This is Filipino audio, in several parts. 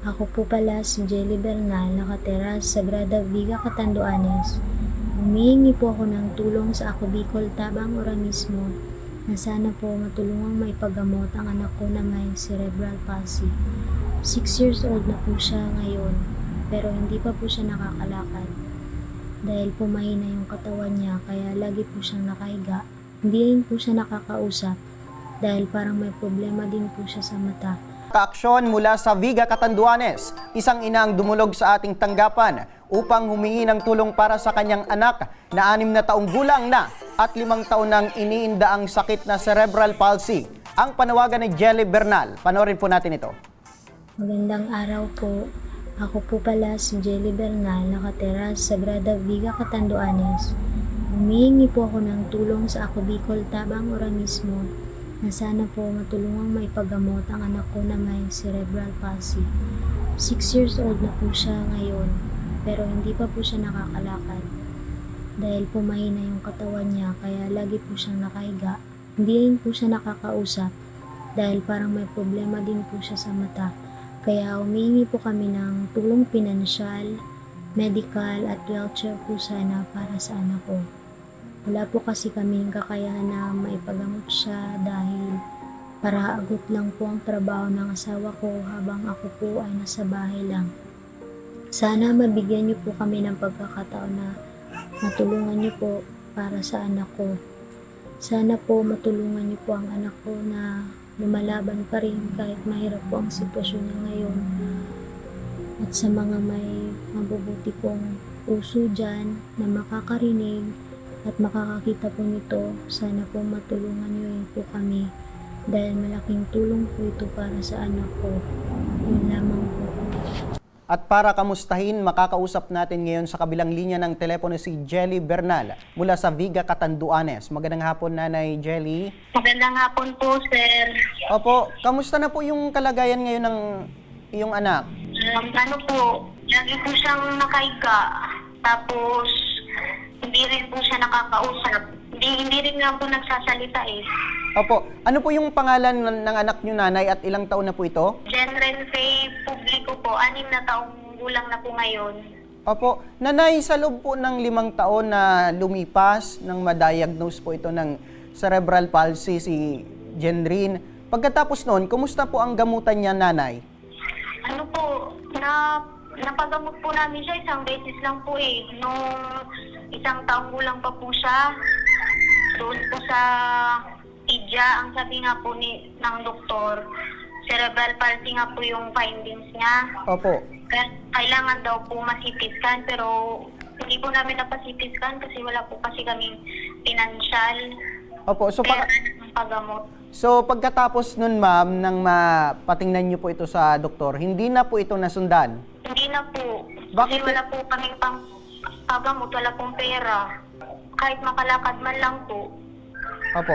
Ako po pala si Jelly Bernal, nakatira sa Sagrada Viga, Catanduanes. Humihingi po ako ng tulong sa Ako Bicol Tabang Organismo na sana po matulungang may paggamot ang anak ko na may cerebral palsy. 6 years old na po siya ngayon, pero hindi pa po siya nakakalakad. Dahil po yung katawan niya, kaya lagi po siyang nakahiga. Hindi rin po siya nakakausap dahil parang may problema din po siya sa mata. Kaaksyon mula sa Viga Catanduanes, isang ina ang dumulog sa ating tanggapan upang humingi ng tulong para sa kanyang anak na anim na taong gulang na at limang taon nang iniinda ang sakit na cerebral palsy. Ang panawagan ni Jelly Bernal. Panoorin po natin ito. Magandang araw po. Ako po pala si Jelly Bernal, nakatira sa Sagrada Viga, Catanduanes. Humihingi po ako ng tulong sa Ako Bicol Tabang Organismo na sana po matulungang may paggamot ang anak ko na may cerebral palsy. 6 years old na po siya ngayon, pero hindi pa po siya nakakalakad. Dahil po mahina yung katawan niya, kaya lagi po siyang nakahiga. Hindi rin po siya nakakausap dahil parang may problema din po siya sa mata. Kaya humihingi po kami ng tulong pinansyal, medical at wheelchair po sana para sa anak ko. Wala po kasi kaming kakayahan na maipagamot siya dahil para agot lang po ang trabaho ng asawa ko habang ako po ay nasa bahay lang. Sana mabigyan niyo po kami ng pagkakataon na matulungan niyo po para sa anak ko. Sana po matulungan niyo po ang anak ko na lumalaban pa rin kahit mahirap po ang sitwasyon niya ngayon. At sa mga may mabubuti pong puso dyan na makakarinig at makakakita po nito, sana po matulungan niyo rin po kami dahil malaking tulong po ito para sa anak ko. Yun lamang po. At para kamustahin, makakausap natin ngayon sa kabilang linya ng telepono si Jelly Bernal mula sa Viga Catanduanes. Magandang hapon, Nanay Jelly. Magandang hapon po, sir. Opo, kamusta na po yung kalagayan ngayon ng iyong anak? Um, ano po, lagi po siyang nakaiga. Tapos, hindi rin po siya nakakausap. Hindi, hindi rin nga po nagsasalita eh. Opo, ano po yung pangalan ng, ng anak niyo nanay at ilang taon na po ito? General Faye Publico po, anim na taong gulang na po ngayon. Opo, nanay sa loob po ng limang taon na lumipas nang ma-diagnose po ito ng cerebral palsy si Jenrin. Pagkatapos noon, kumusta po ang gamutan niya nanay? Ano po, na napagamot po namin siya isang beses lang po eh. Nung isang taong gulang pa po siya, doon po sa IDYA, ang sabi nga po ni, ng doktor, cerebral palsy nga po yung findings niya. Opo. Kaya kailangan daw po ma-CT scan pero hindi po namin napa-CT scan kasi wala po kasi kaming financial Opo, so, pera pag, ng paggamot. So pagkatapos nun ma'am, nang mapatingnan niyo po ito sa doktor, hindi na po ito nasundan? Hindi na po. Bakit? Kasi wala po kaming pang pagamot, wala pong pera. Kahit makalakad man lang po. Opo.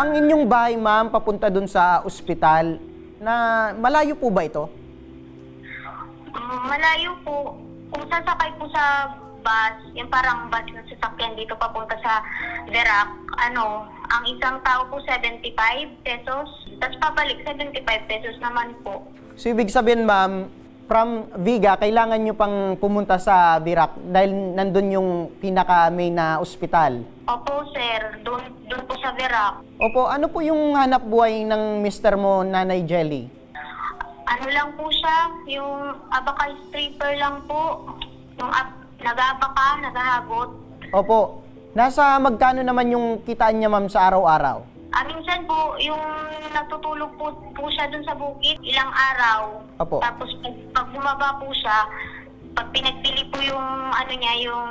Ang inyong bahay ma'am, papunta dun sa ospital, na malayo po ba ito? Mm, malayo po. Kung sasakay po sa bus, yung parang bus na sasakyan dito papunta sa Verac, ano, ang isang tao po 75 pesos. Tapos pabalik 75 pesos naman po. So ibig sabihin ma'am, from Viga, kailangan nyo pang pumunta sa Virac dahil nandun yung pinaka main na ospital. Opo, sir. Doon, doon po sa Verac. Opo, ano po yung hanap buhay ng mister mo, Nanay Jelly? Ano lang po siya, yung abaka stripper lang po. Yung ab- nag-abaka, naghahabot. Opo, nasa magkano naman yung kitaan niya ma'am sa araw-araw? Ah, minsan po, yung natutulog po, po siya dun sa bukid, ilang araw. Opo. Tapos pag, pag bumaba po siya, pag pinagpili po yung ano niya, yung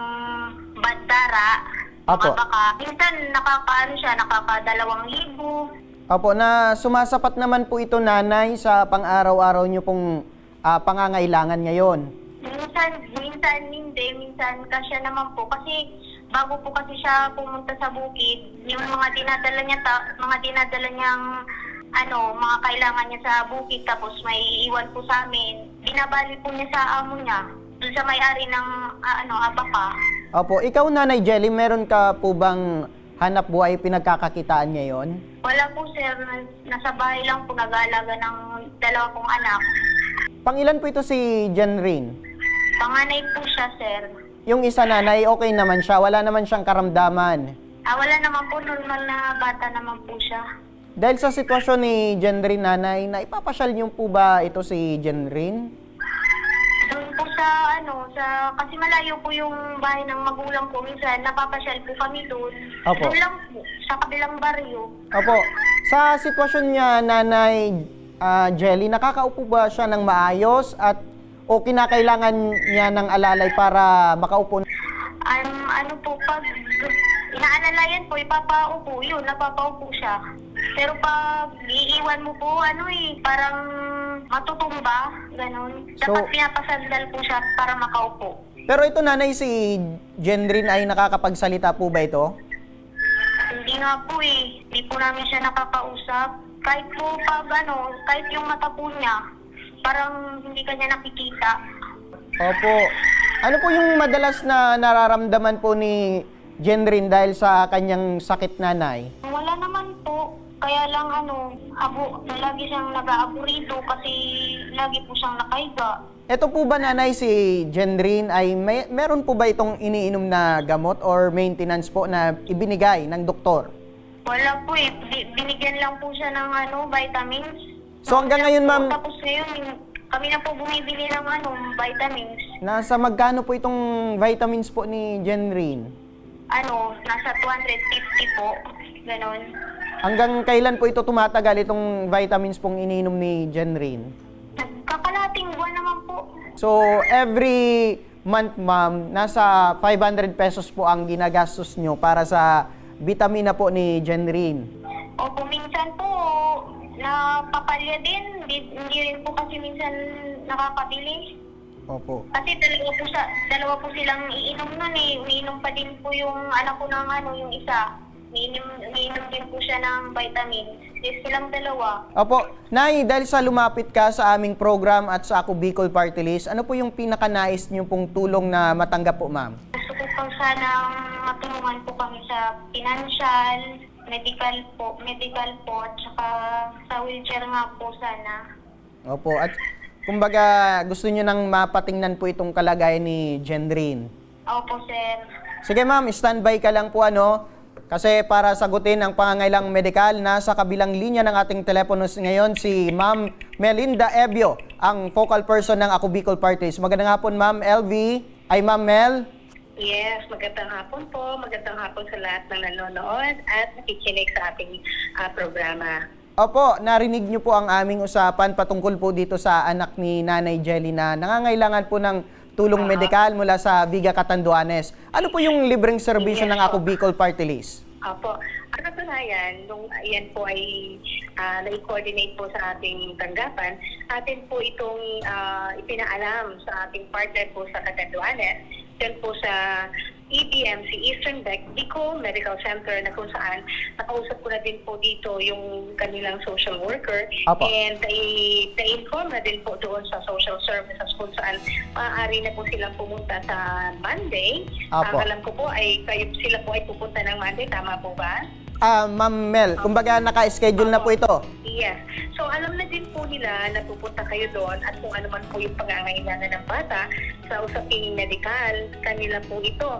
bandara, Opo. baka, minsan nakakaano siya, nakakadalawang libo. Opo, na sumasapat naman po ito nanay sa pang-araw-araw nyo pong ah, pangangailangan ngayon. Minsan, minsan hindi, minsan kasya naman po. Kasi bago po kasi siya pumunta sa bukid, yung mga dinadala niya, ta- mga dinadala niyang ano, mga kailangan niya sa bukid tapos may iwan po sa amin. Binabali po niya sa amo niya. Doon sa may-ari ng ah, ano, abaka. Opo, ikaw Nanay Jelly, meron ka po bang hanap buhay pinagkakakitaan ngayon? Wala po sir, nasa bahay lang po nag-aalaga ng dalawa kong anak. Pangilan po ito si Jenrin? Panganay po siya, sir. Yung isa nanay, okay naman siya. Wala naman siyang karamdaman. Ah, wala naman po, normal na bata naman po siya. Dahil sa sitwasyon ni Jenrin nanay, na ipapasyal niyo po ba ito si Jenrin? Doon po sa, ano, sa, kasi malayo po yung bahay ng magulang ko. Minsan, napapasyal po kami doon. Opo. Doon lang po, sa kabilang baryo. Opo. Sa sitwasyon niya, Nanay ah, Jelly, nakakaupo ba siya ng maayos at o kinakailangan niya ng alalay para makaupo? Um, ano po, pag inaalalayan po, ipapaupo, yun, napapaupo siya. Pero pag iiwan mo po, ano eh, parang matutumba, ganun. So- Dapat pinapasandal po siya para makaupo. Pero ito nanay, si Jenrin ay nakakapagsalita po ba ito? Hindi nga po eh, hindi po namin siya nakakausap. Kahit po pag ano, kahit yung mata po niya, parang hindi kanya nakikita. Opo. Ano po yung madalas na nararamdaman po ni Jenrin dahil sa kanyang sakit nanay? Wala naman po. Kaya lang ano, abo, lagi siyang nag-aaburito kasi lagi po siyang nakahiga. Ito po ba nanay si Jenrin ay may, meron po ba itong iniinom na gamot or maintenance po na ibinigay ng doktor? Wala po eh. Bi- Binigyan lang po siya ng ano, vitamins. So, hanggang ngayon, ma'am- Tapos ngayon, kami na po bumibili ng ano, vitamins. Nasa magkano po itong vitamins po ni Jenrin? Ano, nasa 250 po. Ganon. Hanggang kailan po ito tumatagal itong vitamins pong iniinom ni Jenrin? Kakalating buwan naman po. So, every month, ma'am, nasa 500 pesos po ang ginagastos nyo para sa vitamina po ni Jenrin. Opo, napapalya din. Hindi, rin po kasi minsan nakakabili. Opo. Kasi dalawa po, sa, dalawa po silang iinom nun eh. Umiinom pa din po yung anak ko ng ano, yung isa. Umiinom, umiinom din po siya ng vitamins. Yes, silang dalawa. Opo. Nay, dahil sa lumapit ka sa aming program at sa Ako Bicol Party List, ano po yung pinakanais nyo pong tulong na matanggap po, ma'am? Gusto ko po sanang matulungan po kami sa financial, medical po, medical po, at saka sa wheelchair nga po sana. Opo. At kumbaga, gusto nyo nang mapatingnan po itong kalagayan ni Jenrin. Opo, sir. Sige ma'am, standby ka lang po ano. Kasi para sagutin ang pangangailang medikal, nasa kabilang linya ng ating telepono ngayon si Ma'am Melinda Ebio, ang focal person ng Ako Bicol Parties. Magandang hapon Ma'am LV. Ay Ma'am Mel. Yes, magandang hapon po. Magandang hapon sa lahat ng nanonood at nakikinig sa ating ah, programa. Opo, narinig niyo po ang aming usapan patungkol po dito sa anak ni Nanay Jelly na nangangailangan po ng tulong medikal mula sa Viga Catanduanes. Ano po yung libreng serbisyo Yes ng. Ako Bicol Party List? Opo. Ang katunayan, nung yan po ay ah, na-coordinate po sa ating tanggapan, atin po itong ah, ipinaalam sa ating partner po sa Catanduanes, dyan po sa EBMC Eastern Bec Bicol Medical Center na kung saan nakausap ko na din po dito yung kanilang social worker Apo. and na- na-inform na din po doon sa social services kung saan maaari na po silang pumunta sa Monday. Apo. Ang alam ko po ay kayo sila po ay pupunta ng Monday, tama po ba? Ah, Ma'am Mel, kumbaga naka-schedule na po ito. Yes. So alam na din po nila na pupunta kayo doon at kung ano man po yung pangangailangan ng bata sa usaping medical, kanila po ito.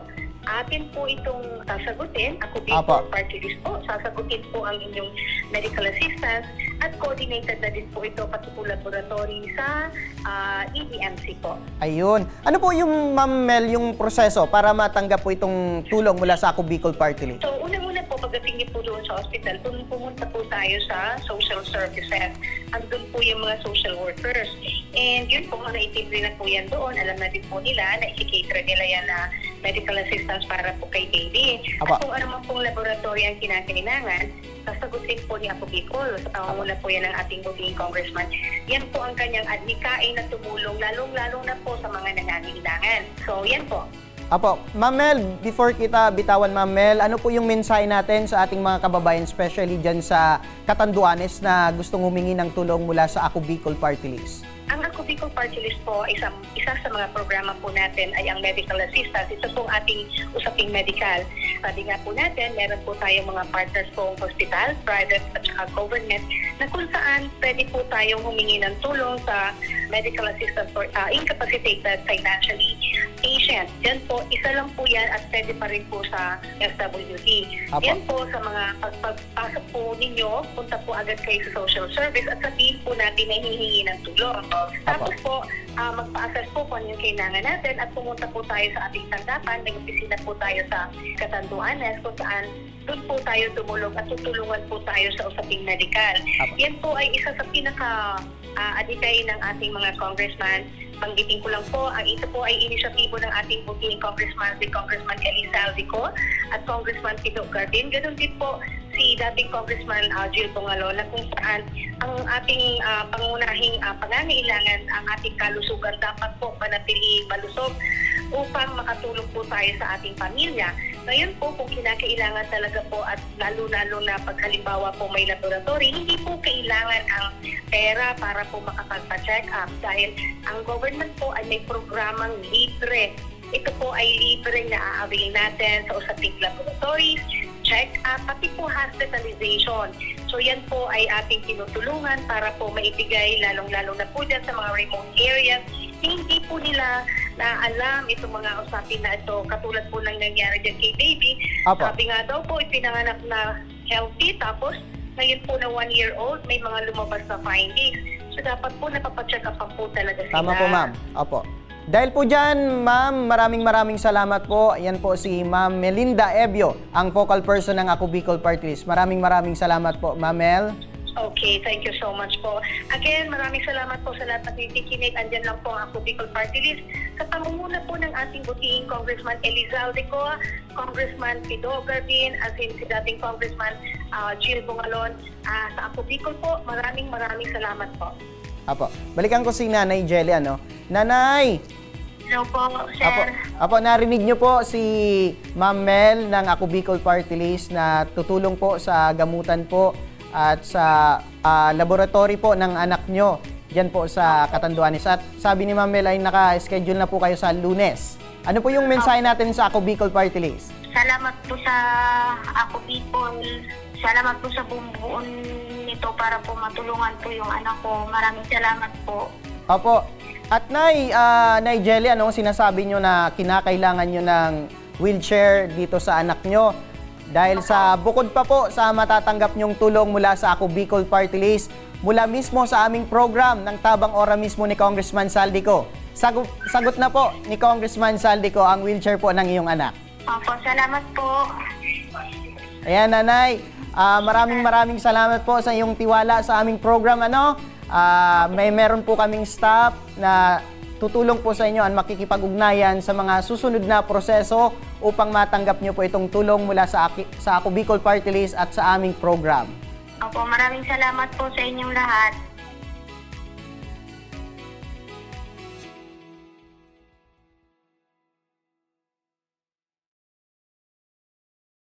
Atin po itong sasagutin. Ako din Apo. po, party list po. Sasagutin po ang inyong medical assistance at coordinated na din po ito pati po laboratory sa ah, EBMC po. Ayun. Ano po yung Ma'am Mel, yung proseso para matanggap po itong tulong mula sa Ako Bicol Party List? So, unang-una sa hospital, pum- pumunta po tayo sa social services. Andun po yung mga social workers. And yun po, naitibri na po yan doon. Alam na din po nila na isi-cater nila yan na medical assistance para po kay baby. Apa. At kung ano man pong laboratory ang kinakailangan, sasagutin po ni Apo Bicol. Sa pangunguna po yan ng ating buting congressman. Yan po ang kanyang adhikain na tumulong, lalong-lalong na po sa mga nangangailangan. So, yan po. Apo, Ma'am Mel, before kita bitawan Ma'am Mel, ano po yung mensahe natin sa ating mga kababayan, especially dyan sa Katanduanes na gustong humingi ng tulong mula sa Ako Bicol Party List? Ang Ako Bicol Party List po, isa, isa sa mga programa po natin ay ang medical assistance. Ito pong ating usaping medical. Sabi nga po natin, meron po tayong mga partners pong hospital, private at saka government, na kung saan pwede po tayong humingi ng tulong sa medical assistance for uh, incapacitated financially patient. Yan po, isa lang po yan at pwede pa rin po sa SWD. Apo. Yan po sa mga pagpasok po ninyo, punta po agad kayo sa social service at sabihin po natin na hihingi ng tulong. Tapos po, ah, magpa-assess po kung ano yung kailangan natin at pumunta po tayo sa ating tanggapan. Nag-opisina po tayo sa Katanduanes kung saan doon po tayo tumulong at tutulungan po tayo sa usaping medikal. Apo. Yan po ay isa sa pinaka ah, aditay ng ating mga congressman. Banggitin ko lang po, ang ito po ay inisyatibo ng ating buting congressman, si Congressman Kelly Saldico at Congressman Tito Gardin. Ganon din po si dating Congressman uh, Jill Bungalola kung saan ang ating ah, pangunahing ah, pangangailangan, ang ating kalusugan dapat po manatili malusog upang makatulong po tayo sa ating pamilya. Ngayon po, kung kinakailangan talaga po at lalo-lalo na pag halimbawa po may laboratory, hindi po kailangan ang pera para po makapagpa-check up dahil ang government po ay may programang libre. Ito po ay libre na aawin natin sa usaping laboratories, check up, pati po hospitalization. So yan po ay ating tinutulungan para po maibigay lalong-lalo na po dyan sa mga remote areas. Hindi po nila na alam itong mga usapin na ito katulad po ng nangyari dyan kay baby. Apo. Sabi nga daw po, ipinanganak na healthy tapos ngayon po na one year old may mga lumabas na findings. So dapat po napapacheck up po talaga sila. Tama po, ma'am. Opo. Dahil po dyan, ma'am, maraming maraming salamat po. Yan po si Ma'am Melinda Ebio, ang focal person ng Ako Bicol Party List. Maraming maraming salamat po, Ma'am Mel. Okay, thank you so much po. Again, maraming salamat po sa lahat ng nakikinig. Andyan lang po ang ako Bicol Party List. Sa pangunguna po ng ating butiing Congressman Elizalde Co, Congressman Pido Garbin, as in si dating Congressman uh, Jill Bungalon. Ah, sa ako Bicol po, maraming maraming salamat po. Apo. Balikan ko si Nanay Jelly, ano? Nanay! Hello po, sir. Apo, apo, narinig niyo po si Ma'am Mel ng Ako Bicol Party List na tutulong po sa gamutan po at sa ah, laboratory po ng anak nyo dyan po sa Catanduanes. At sabi ni Ma'am Mel ay naka-schedule na po kayo sa lunes. Ano po yung mensahe natin sa Ako Bicol Party List? Salamat po sa ako people. Salamat po sa bumubuon nito para po matulungan po yung anak ko. Maraming salamat po. Opo. At Nay, ah, Nay Jelly, ano sinasabi nyo na kinakailangan nyo ng wheelchair dito sa anak nyo? Dahil sa bukod pa po sa matatanggap nyong tulong mula sa Ako Bicol Party List, mula mismo sa aming program ng Tabang Ora mismo ni Congressman Saldico. Sagot, sagot na po ni Congressman Saldico ang wheelchair po ng iyong anak. Opo, salamat po. Ayan, nanay. Ah, maraming maraming salamat po sa iyong tiwala sa aming program. Ano? Ah, may meron po kaming staff na tutulong po sa inyo at makikipag-ugnayan sa mga susunod na proseso upang matanggap nyo po itong tulong mula sa, Aki- sa Ako Bicol Party List at sa aming program. Opo, maraming salamat po sa inyong lahat.